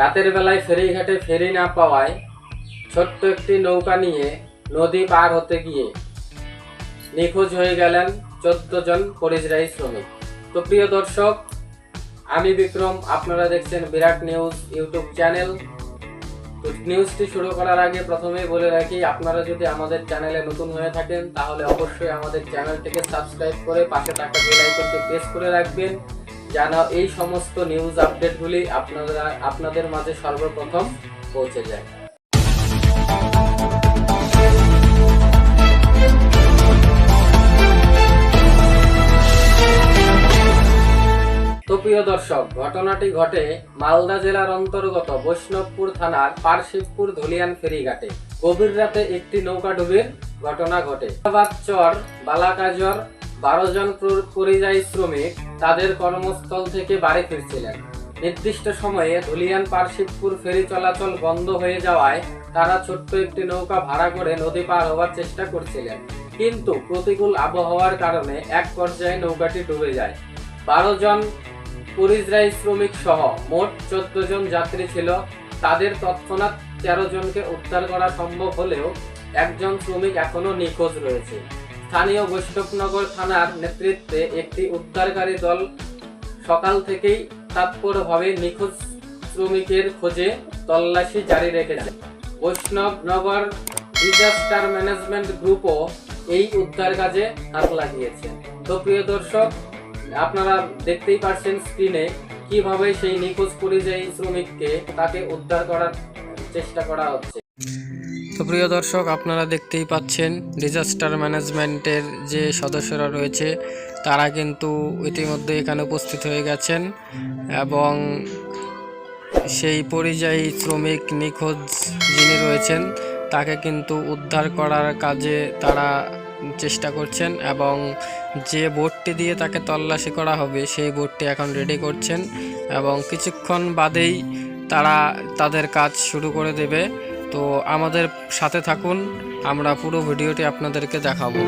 রাতের বেলায় ফেরিঘাটে ফেরি না পাওয়ায় ছোট্ট একটি নৌকা নিয়ে নদী পার হতে গিয়ে নিখোঁজ হয়ে গেলেন চোদ্দ জন পরিযায়ী শ্রমিক। তো প্রিয় দর্শক, আমি বিক্রম, আপনারা দেখছেন বিরাট নিউজ ইউটিউব চ্যানেল। তো নিউজটি শুরু করার আগে প্রথমেই বলে রাখি, আপনারা যদি আমাদের চ্যানেলে নতুন হয়ে থাকেন, তাহলে অবশ্যই আমাদের চ্যানেলটিকে সাবস্ক্রাইব করে পাশে থাকা বেল আইকনটি প্রেস করে রাখবেন। যেন এই সমস্ত নিউজ আপডেটগুলি আপনারা, আপনাদের মাঝে সর্বপ্রথম পৌঁছে যায়। দর্শক, ঘটনাটি ঘটে মালদা জেলার অন্তর্গত বৈষ্ণবপুর থানার ধুলিয়ান ফেরিঘাটে। গভীর রাতে একটি নৌকা ডুবির ঘটনা ঘটে। বারো জন পরিযায়ী শ্রমিক তাদের কর্মস্থল থেকে বাড়ি ফিরছিলেন। নির্দিষ্ট সময়ে ধুলিয়ান পারশিবপুর ফেরি চলাচল বন্ধ হয়ে যাওয়ায় তারা ছোট্ট একটি নৌকা ভাড়া করে নদী পার হওয়ার চেষ্টা করছিলেন। কিন্তু প্রতিকূল আবহাওয়ার কারণে এক পর্যায়ে নৌকাটি ডুবে যায়। বারো জন পরিযায়ী শ্রমিক সহ মোট চোদ্দ জন যাত্রী ছিল। তাদের তৎক্ষণাৎ তেরো জনকে উদ্ধার করা সম্ভব হলেও একজন শ্রমিক এখনও নিখোঁজ রয়েছে। স্থানীয় বৈষ্ণবনগর থানার নেতৃত্বে একটি উদ্ধারকারী দল সকাল থেকেই তাৎপরভাবে নিখোঁজ শ্রমিকের খোঁজে তল্লাশি জারি রেখেছে। বৈষ্ণবনগর ডিজাস্টার ম্যানেজমেন্ট গ্রুপও এই উদ্ধার কাজে হাত লাগিয়েছে। তো প্রিয় দর্শক, আপনারা দেখতেই পারছেন স্ক্রিনে কীভাবে সেই নিখোঁজ পরিযায়ী শ্রমিককে তাকে উদ্ধার করার চেষ্টা করা হচ্ছে। তো প্রিয় দর্শক, আপনারা দেখতেই পাচ্ছেন ডিজাস্টার ম্যানেজমেন্টের যে সদস্যরা রয়েছে, তারা কিন্তু ইতিমধ্যে এখানে উপস্থিত হয়ে গেছেন এবং সেই পরিযায়ী শ্রমিক নিখোঁজ যিনি রয়েছেন, তাকে কিন্তু উদ্ধার করার কাজে তারা চেষ্টা করছেন এবং যে বোটটি দিয়ে তাকে তল্লাশি করা হবে, সেই বোটটি এখন রেডি করছেন এবং কিছুক্ষণ বাদেই তারা তাদের কাজ শুরু করে দেবে। তো আমাদের সাথে থাকুন আমরা পুরো ভিডিওটি আপনাদেরকে দেখাবো।